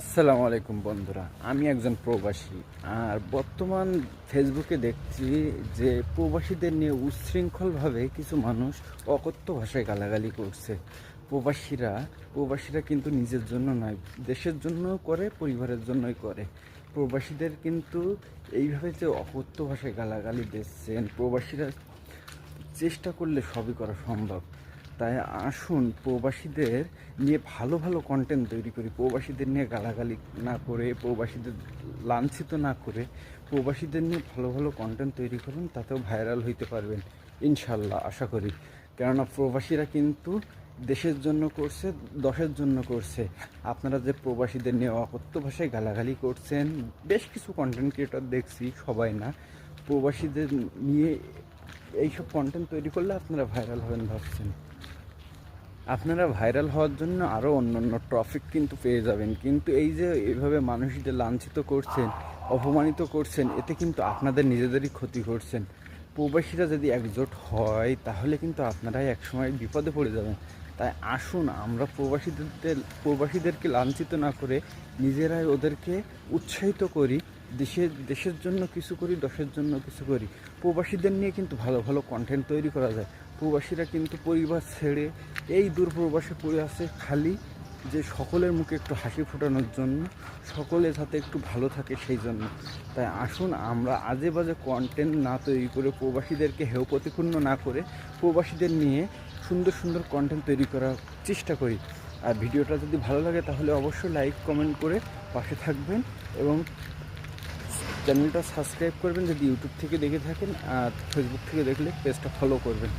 আসসালামু আলাইকুম বন্ধুরা, আমি একজন প্রবাসী আর বর্তমান ফেসবুকে দেখছি যে প্রবাসীদের নিয়ে উচ্ছৃঙ্খলভাবে কিছু মানুষ অকথ্য ভাষায় গালাগালি করছে। প্রবাসীরা প্রবাসীরা কিন্তু নিজের জন্য নয়, দেশের জন্যও করে, পরিবারের জন্যই করে। প্রবাসীদের কিন্তু এইভাবে যে অকথ্য ভাষায় গালাগালি দিচ্ছেন, প্রবাসীরা চেষ্টা করলে সবই করা সম্ভব। তাই আসুন প্রবাসীদের নিয়ে ভালো ভালো কন্টেন্ট তৈরি করি। প্রবাসীদের নিয়ে গালাগালি না করে, প্রবাসীদের লাঞ্ছিত না করে, প্রবাসীদের নিয়ে ভালো ভালো কন্টেন্ট তৈরি করুন, তাতেও ভাইরাল হইতে পারবেন, ইনশাল্লাহ, আশা করি। কেননা প্রবাসীরা কিন্তু দেশের জন্য করছে, দশের জন্য করছে। আপনারা যে প্রবাসীদের নিয়ে অকথ্য ভাষায় গালাগালি করছেন, বেশ কিছু কন্টেন্ট ক্রিয়েটর দেখছি, সবাই না। প্রবাসীদের নিয়ে এইসব কন্টেন্ট তৈরি করলে আপনারা ভাইরাল হবেন ভাবছেন। আপনারা ভাইরাল হওয়ার জন্য আরও অন্য অন্য টপিক কিন্তু পেয়ে যাবেন। কিন্তু এই যে এইভাবে মানুষদের লাঞ্ছিত করছেন, অপমানিত করছেন, এতে কিন্তু আপনাদের নিজেদেরই ক্ষতি করছেন। প্রবাসীরা যদি একজোট হয়, তাহলে কিন্তু আপনারাই একসময় বিপদে পড়ে যাবেন। তাই আসুন, আমরা প্রবাসীদের, প্রবাসীদেরকে লাঞ্ছিত না করে নিজেরাই ওদেরকে উৎসাহিত করি। দেশের দেশের জন্য কিছু করি, দশের জন্য কিছু করি। প্রবাসীদের নিয়ে কিন্তু ভালো ভালো কন্টেন্ট তৈরি করা যায়। প্রবাসীরা কিন্তু পরিবার ছেড়ে এই দূর প্রবাসে পড়ে আছে খালি যে সকলের মুখে একটু হাসি ফোটানোর জন্য সকলে যাতে একটু ভালো থাকে সেই জন্য। তাই আসুন আমরা আজে বাজে কন্টেন্ট না তৈরি করে, প্রবাসীদেরকে হেয় প্রতিপূর্ণ না করে প্রবাসীদের নিয়ে সুন্দর সুন্দর কন্টেন্ট তৈরি করার চেষ্টা করি। আর ভিডিওটা যদি ভালো লাগে তাহলে অবশ্যই লাইক কমেন্ট করে পাশে থাকবেন এবং চ্যানেলটা সাবস্ক্রাইব করবেন, যদি ইউটিউব থেকে দেখে থাকেন, আর ফেসবুক থেকে দেখলে পেজটা ফলো করবেন।